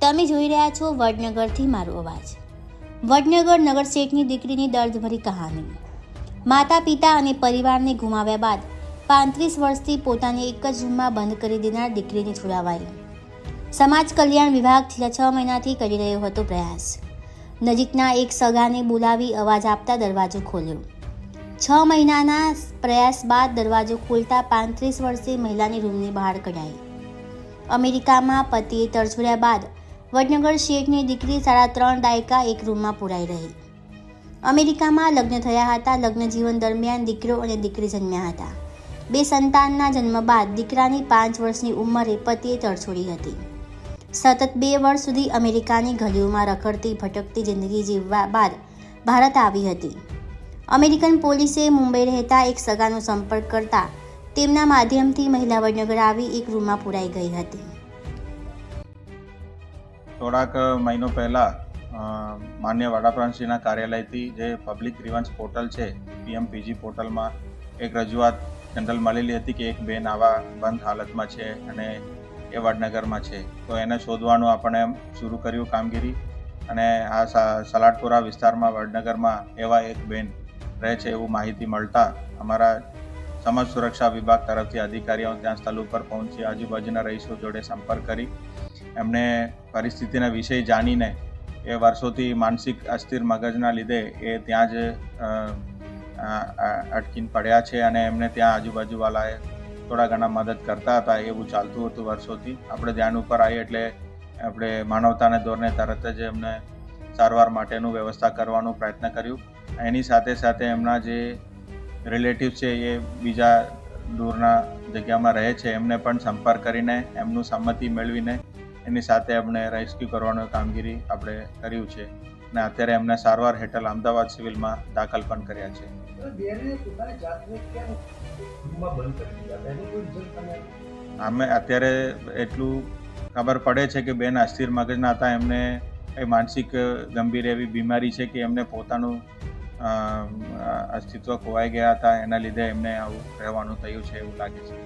તમે જોઈ રહ્યા છો વડનગરથી મારો અવાજ. વડનગર નગરશેઠની દીકરીની દર્દભરી કહાની. માતા, પિતા અને પરિવારને ગુમાવ્યા બાદ પાંત્રીસ વર્ષથી પોતાને એક જ રૂમમાં બંધ કરી દેનાર દીકરીને છોડાવાઈ. સમાજ કલ્યાણ વિભાગ છેલ્લા છ મહિનાથી કરી રહ્યો હતો પ્રયાસ. નજીકના એક સગાને બોલાવી અવાજ આપતા દરવાજો ખોલ્યો. છ મહિનાના પ્રયાસ બાદ દરવાજો ખોલતા પાંત્રીસ વર્ષે મહિલાની રૂમની બહાર કઢાઈ. અમેરિકામાં પતિએ તરછોડ્યા બાદ વડનગર શેઠની દીકરી સાડા ત્રણ દાયકા એક રૂમમાં પુરાઈ રહી. અમેરિકામાં લગ્ન થયા હતા. લગ્ન જીવન દરમિયાન દીકરો અને દીકરી જન્મ્યા હતા. બે સંતાનના જન્મ બાદ દીકરાની પાંચ વર્ષની ઉંમરે પતિએ તરછોડી હતી. સતત બે વર્ષ સુધી અમેરિકાની ગલીઓમાં રખડતી, ભટકતી જિંદગી જીવવા બાદ ભારત આવી હતી. અમેરિકન પોલીસે મુંબઈ રહેતા એક સગાનો સંપર્ક કરતા તેમના માધ્યમથી મહિલા વડનગર આવી એક રૂમમાં પુરાઈ ગઈ હતી. થોડાક મહિનો પહેલાં માન્ય વડાપ્રધાનશ્રીના કાર્યાલયથી જે પબ્લિક ગ્રીવન્સ પોર્ટલ છે પીએમ પીજી પોર્ટલમાં એક રજૂઆત જનરલ મળેલી હતી કે એક બેન આવા બંધ હાલતમાં છે અને એ વડનગરમાં છે. તો એને શોધવાનું આપણે શરૂ કર્યું કામગીરી અને આ સલાડપુરા વિસ્તારમાં, વડનગરમાં એવા એક બેન રહે છે એવું માહિતી મળતા અમારા સમાજ સુરક્ષા વિભાગ તરફથી અધિકારીઓ ત્યાં સ્થળ ઉપર પહોંચી, આજુબાજુના રહીશો જોડે સંપર્ક કરી એમને પરિસ્થિતિના વિષય જાણીને એ વર્ષોથી માનસિક અસ્થિર મગજના લીધે એ ત્યાં જ અટકીને પડ્યા છે અને એમને ત્યાં આજુબાજુવાળાએ થોડા ઘણા મદદ કરતા હતા એવું ચાલતું હતું વર્ષોથી. આપણે ધ્યાન ઉપર આવીએ એટલે આપણે માનવતાને ધોરણે તરત જ એમને સારવાર માટેનું વ્યવસ્થા કરવાનો પ્રયત્ન કર્યું. એની સાથે સાથે એમના જે રિલેટિવ છે એ બીજા દૂરના જગ્યામાં રહે છે. એમને પણ સંપર્ક કરીને એમનું સંમતિ મેળવીને એની સાથે એમને રેસ્ક્યુ કરવાની કામગીરી આપણે કર્યું છે. અને અત્યારે એમને સારવાર હેઠળ અમદાવાદ સિવિલમાં દાખલ પણ કર્યા છે. અમે અત્યારે એટલું ખબર પડે છે કે બેન અસ્થિર મગજના હતા. એમને એ માનસિક ગંભીર એવી બીમારી છે કે એમને પોતાનું અસ્તિત્વ ખોવાઈ ગયા હતા. એના લીધે એમને આવું રહેવાનું થયું છે એવું લાગે છે.